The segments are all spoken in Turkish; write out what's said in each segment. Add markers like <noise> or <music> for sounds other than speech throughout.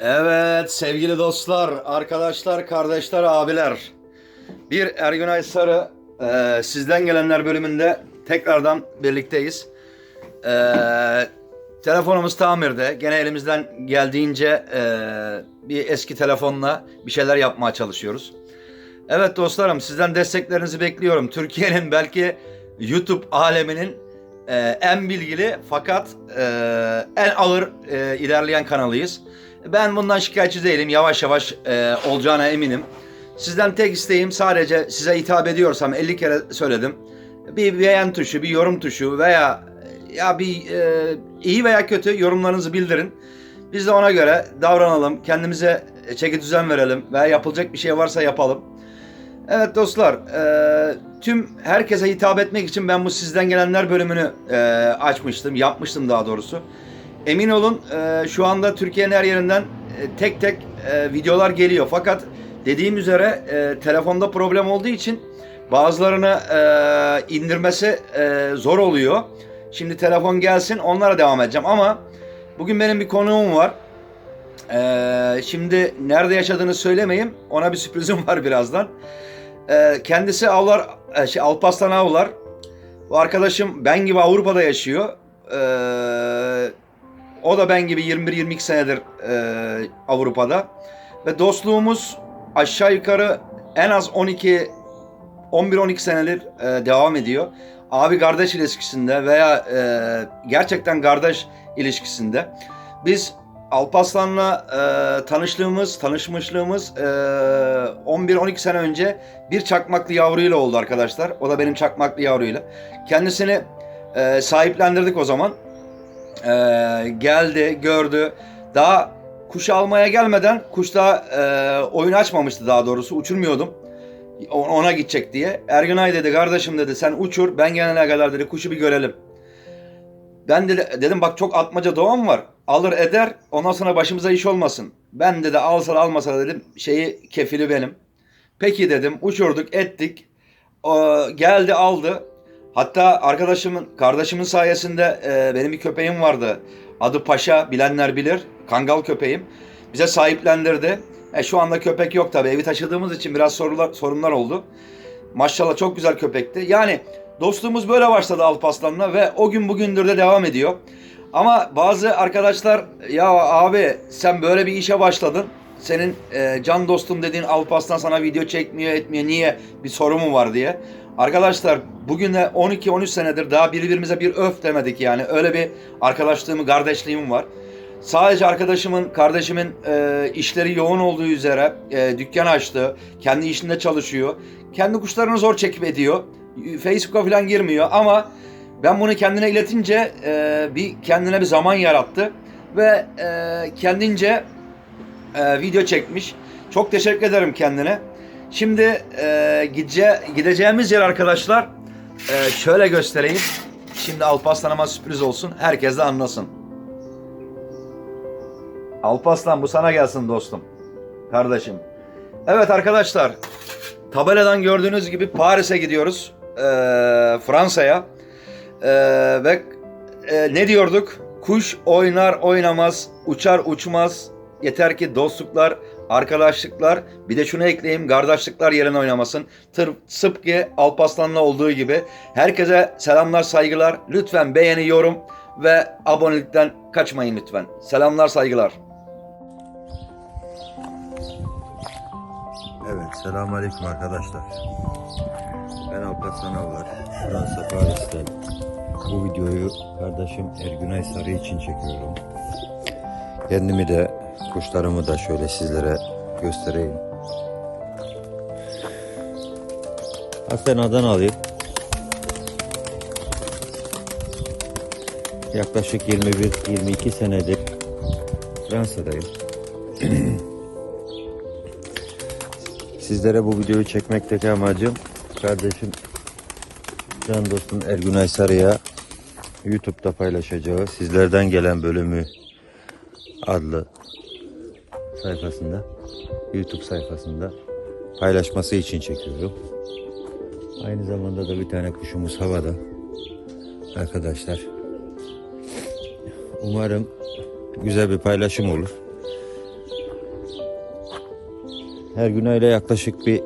Evet sevgili dostlar, arkadaşlar, kardeşler, abiler. Bir Ergünay Sarı e, sizden gelenler bölümünde tekrardan birlikteyiz. E, telefonumuz tamirde. Gene elimizden geldiğince e, bir eski telefonla bir şeyler yapmaya çalışıyoruz. Evet dostlarım sizden desteklerinizi bekliyorum. Türkiye'nin belki YouTube aleminin e, en bilgili fakat e, en ağır e, ilerleyen kanalıyız. Ben bundan şikayetçi değilim. Yavaş yavaş e, olacağına eminim. Sizden tek isteğim sadece size hitap ediyorsam 50 kere söyledim. Bir beğen tuşu, bir yorum tuşu veya ya bir e, iyi veya kötü yorumlarınızı bildirin. Biz de ona göre davranalım. Kendimize çeki düzen verelim veya yapılacak bir şey varsa yapalım. Evet dostlar, e, tüm herkese hitap etmek için ben bu sizden gelenler bölümünü e, açmıştım, yapmıştım daha doğrusu. Emin olun e, şu anda Türkiye'nin her yerinden e, tek tek e, videolar geliyor. Fakat dediğim üzere e, telefonda problem olduğu için bazılarını e, indirmesi e, zor oluyor. Şimdi telefon gelsin onlara devam edeceğim ama bugün benim bir konuğum var. Ee, şimdi nerede yaşadığını söylemeyeyim. Ona bir sürprizim var birazdan. Ee, kendisi Avlar, e, şey, Alparslan Avlar. Bu arkadaşım ben gibi Avrupa'da yaşıyor. Ee, o da ben gibi 21-22 senedir e, Avrupa'da. Ve dostluğumuz aşağı yukarı en az 12 11-12 senedir e, devam ediyor. Abi kardeş ilişkisinde veya e, gerçekten kardeş ilişkisinde. Biz Alparslan'la e, tanıştığımız, tanışmışlığımız e, 11-12 sene önce bir çakmaklı yavruyla oldu arkadaşlar. O da benim çakmaklı yavruyla. Kendisini e, sahiplendirdik o zaman. E, geldi, gördü. Daha kuş almaya gelmeden kuş daha e, oyun açmamıştı daha doğrusu. Uçurmuyordum ona gidecek diye. Ergünay dedi kardeşim dedi sen uçur ben gelene kadar dedi kuşu bir görelim. Ben dedi, dedim bak çok atmaca doğum var. Alır eder ondan sonra başımıza iş olmasın. Ben dedi alsa almasa dedim şeyi kefili benim. Peki dedim uçurduk ettik. O, geldi aldı. Hatta arkadaşımın kardeşimin sayesinde e, benim bir köpeğim vardı. Adı Paşa bilenler bilir. Kangal köpeğim. Bize sahiplendirdi. E, şu anda köpek yok tabii. Evi taşıdığımız için biraz sorular, sorunlar oldu. Maşallah çok güzel köpekti. Yani dostluğumuz böyle başladı Alparslan'la ve o gün bugündür de devam ediyor. Ama bazı arkadaşlar ya abi sen böyle bir işe başladın. Senin e, can dostum dediğin Alparslan sana video çekmiyor etmiyor niye bir sorun mu var diye. Arkadaşlar bugün de 12-13 senedir daha birbirimize bir öf demedik yani. Öyle bir arkadaşlığım, kardeşliğim var. Sadece arkadaşımın, kardeşimin e, işleri yoğun olduğu üzere e, dükkan açtı. Kendi işinde çalışıyor. Kendi kuşlarını zor çekip ediyor. Facebook'a falan girmiyor ama ben bunu kendine iletince e, bir kendine bir zaman yarattı ve e, kendince e, video çekmiş. Çok teşekkür ederim kendine. Şimdi e, gidece, gideceğimiz yer arkadaşlar e, şöyle göstereyim. Şimdi Alparslan'ıma sürpriz olsun. Herkes de anlasın. Alpaslan bu sana gelsin dostum. Kardeşim. Evet arkadaşlar. Tabeladan gördüğünüz gibi Paris'e gidiyoruz. Ee, Fransa'ya. Ee, ve e, ne diyorduk? Kuş oynar oynamaz, uçar uçmaz. Yeter ki dostluklar, arkadaşlıklar, bir de şunu ekleyeyim, kardeşlikler yerine oynamasın. Tır, sıpkı Alpaslan'la olduğu gibi. Herkese selamlar, saygılar. Lütfen beğeni, yorum ve abonelikten kaçmayın lütfen. Selamlar, saygılar. Evet, selamünaleyküm arkadaşlar. Ben Alparslan Avlar, Fransa Paris'ten. Bu videoyu kardeşim Ergünay Sarı için çekiyorum. Kendimi de, kuşlarımı da şöyle sizlere göstereyim. Asena'dan alayım. Yaklaşık 21-22 senedir Fransa'dayım. <clears throat> Sizlere bu videoyu çekmekteki amacım kardeşim can dostum Ergünay Sarı'ya YouTube'da paylaşacağı sizlerden gelen bölümü adlı sayfasında YouTube sayfasında paylaşması için çekiyorum. Aynı zamanda da bir tane kuşumuz havada. Arkadaşlar umarım güzel bir paylaşım olur. Her günayla yaklaşık bir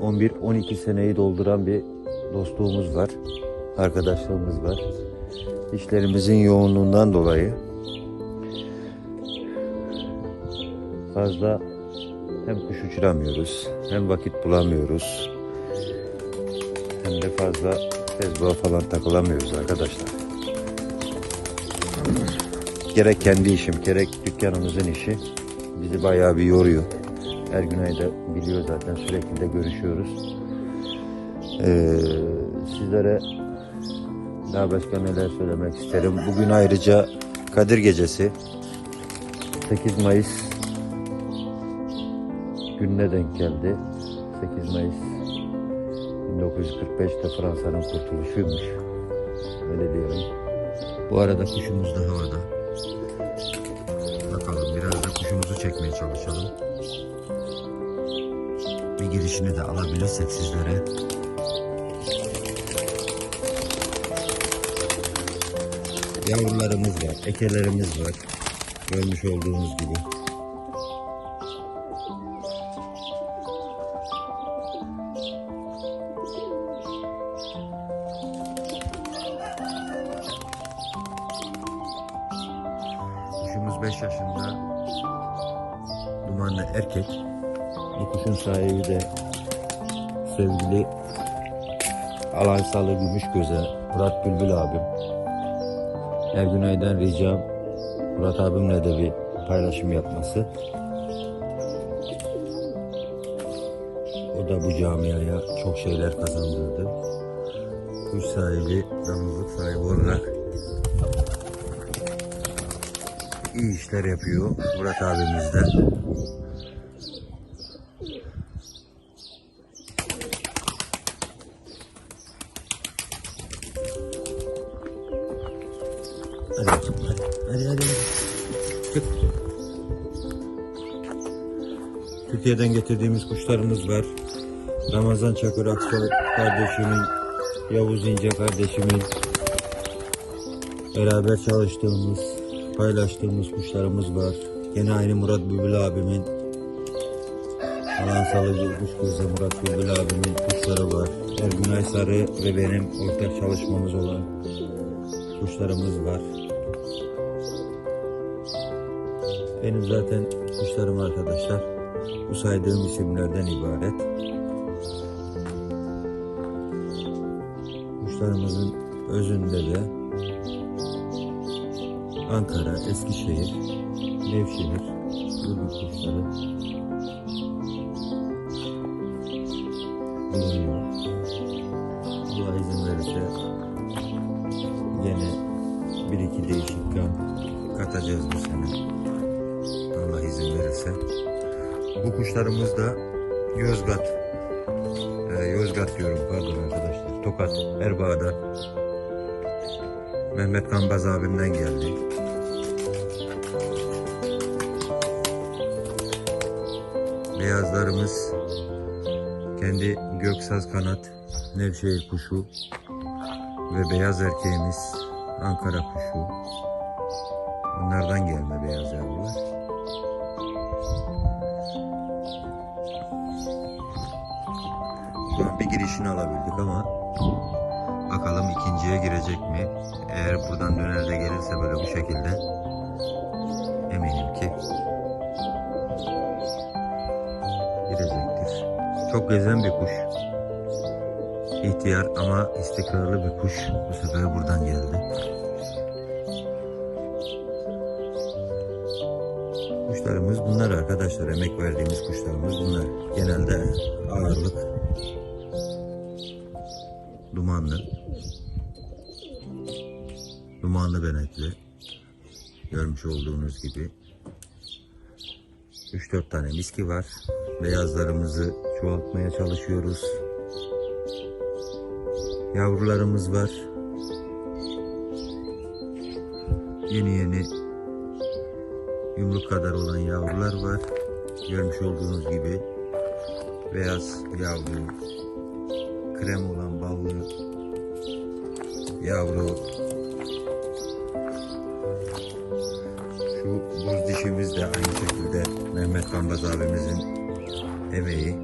11-12 seneyi dolduran bir dostluğumuz var. Arkadaşlığımız var. İşlerimizin yoğunluğundan dolayı fazla hem kuş uçuramıyoruz, hem vakit bulamıyoruz, hem de fazla tezgaha falan takılamıyoruz arkadaşlar. Gerek kendi işim, gerek dükkanımızın işi bizi bayağı bir yoruyor. Her gün ayda biliyor zaten sürekli de görüşüyoruz. Ee, sizlere daha başka neler söylemek isterim. Bugün ayrıca Kadir Gecesi 8 Mayıs gününe denk geldi. 8 Mayıs 1945'te Fransa'nın kurtuluşuymuş. Öyle diyelim. Bu arada kuşumuz da havada. Bakalım biraz da kuşumuzu çekmeye çalışalım. Bir girişini de alabilirsek sizlere. Yavrularımız var, ekelerimiz var. Görmüş olduğunuz gibi. 5 yaşında. Dumanlı erkek. Bu kuşun sahibi de sevgili Alansalı Gümüş Göze Murat Bülbül abim. Her günaydan ricam Murat abimle de bir paylaşım yapması. O da bu camiaya çok şeyler kazandırdı. Kuş sahibi, damızlık sahibi olarak iyi işler yapıyor Murat abimiz de. Hadi. Hadi hadi. hadi. Çık. Türkiye'den getirdiğimiz kuşlarımız var. Ramazan Çakır Aksoy kardeşimin, Yavuz İnce kardeşimin beraber çalıştığımız, paylaştığımız kuşlarımız var. Yine aynı Murat Bülbül abimin Alan Salıcı Kuş Gözü Murat Bülbül abimin kuşları var. Ergünay Sarı ve benim ortak çalışmamız olan kuşlarımız var. Benim zaten kuşlarım arkadaşlar bu saydığım isimlerden ibaret. Kuşlarımızın özünde de Ankara, Eskişehir, Nevşehir, Ürgüp kuşları bulunuyor. Allah izin verirse yine bir iki değişik kan katacağız bu sene. Allah izin verirse. Bu kuşlarımız da Yozgat. Ee, Yozgat diyorum pardon arkadaşlar. Tokat, Erbaa'dan. Mehmet Kambaz abimden geldi. Beyazlarımız kendi göksaz kanat Nevşehir kuşu ve beyaz erkeğimiz Ankara kuşu. Bunlardan gelme beyaz yavrular. Bir girişini alabildik ama bakalım ikinciye girecek mi? Eğer buradan döner de gelirse böyle bu şekilde eminim ki Çok gezen bir kuş. İhtiyar ama istikrarlı bir kuş. Bu sefer buradan geldi. Kuşlarımız bunlar arkadaşlar. Emek verdiğimiz kuşlarımız bunlar. Genelde ağırlık dumanlı. Dumanlı benekli. Görmüş olduğunuz gibi. 3-4 tane miski var. Beyazlarımızı çoğaltmaya çalışıyoruz. Yavrularımız var. Yeni yeni yumruk kadar olan yavrular var. Görmüş olduğunuz gibi beyaz yavru, krem olan ballı yavru. Şu buz dişimiz de aynı şekilde Mehmet Kambaz abimizin emeği.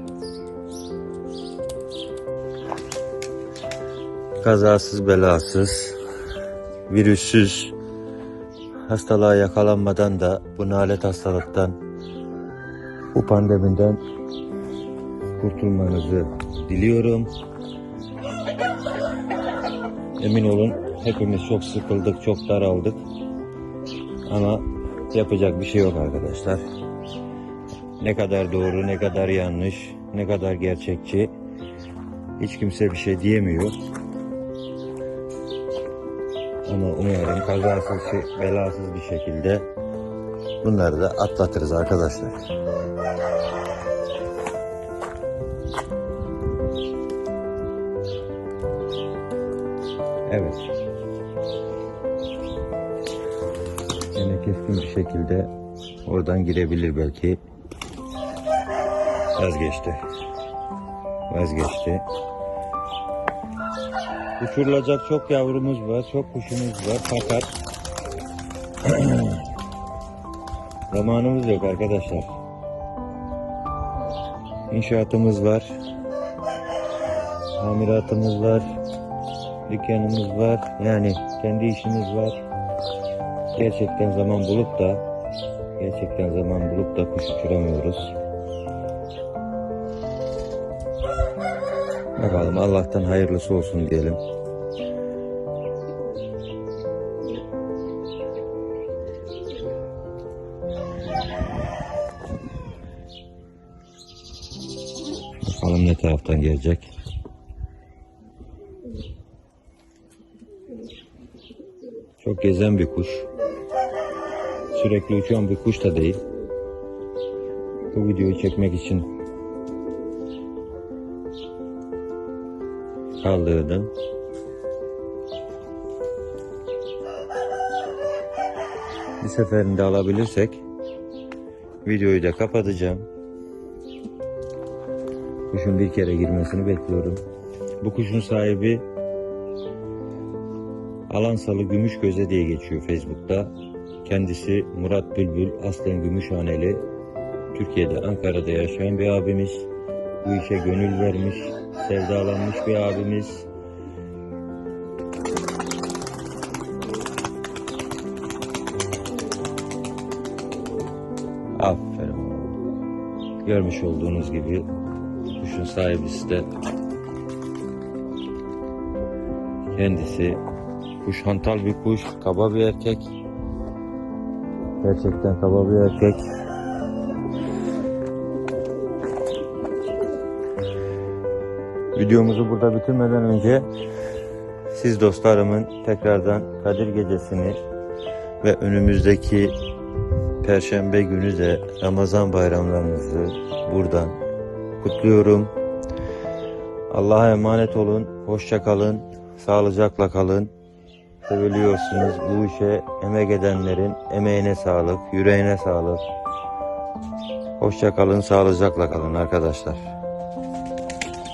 Kazasız belasız, virüssüz hastalığa yakalanmadan da bu nalet hastalıktan, bu pandemiden kurtulmanızı diliyorum. Emin olun hepimiz çok sıkıldık, çok daraldık. Ama yapacak bir şey yok arkadaşlar. Ne kadar doğru, ne kadar yanlış, ne kadar gerçekçi hiç kimse bir şey diyemiyor. Ama umarım kazasız, şey- belasız bir şekilde bunları da atlatırız arkadaşlar. Evet. Yine keskin bir şekilde oradan girebilir belki. Vazgeçti. Vazgeçti. Uçurulacak çok yavrumuz var, çok kuşumuz var fakat <clears throat> zamanımız yok arkadaşlar. İnşaatımız var, tamiratımız var, dükkanımız var, yani kendi işimiz var. Gerçekten zaman bulup da, gerçekten zaman bulup da kuş uçuramıyoruz. Bakalım Allah'tan hayırlısı olsun diyelim. Bakalım ne taraftan gelecek. Çok gezen bir kuş. Sürekli uçan bir kuş da değil. Bu videoyu çekmek için kaldırdım. Bir seferinde alabilirsek videoyu da kapatacağım. Kuşun bir kere girmesini bekliyorum. Bu kuşun sahibi Alansalı Gümüş Göze diye geçiyor Facebook'ta. Kendisi Murat Bülbül, aslen Gümüşhaneli. Türkiye'de, Ankara'da yaşayan bir abimiz. Bu işe gönül vermiş, sevdalanmış bir abimiz. Aferin. Görmüş olduğunuz gibi kuşun sahibisi de kendisi kuş hantal bir kuş, kaba bir erkek. Gerçekten kaba bir erkek. Videomuzu burada bitirmeden önce siz dostlarımın tekrardan Kadir Gecesi'ni ve önümüzdeki Perşembe günü de Ramazan bayramlarınızı buradan kutluyorum. Allah'a emanet olun, hoşça kalın, sağlıcakla kalın. Seviliyorsunuz. Bu işe emek edenlerin emeğine sağlık, yüreğine sağlık. Hoşça kalın, sağlıcakla kalın arkadaşlar.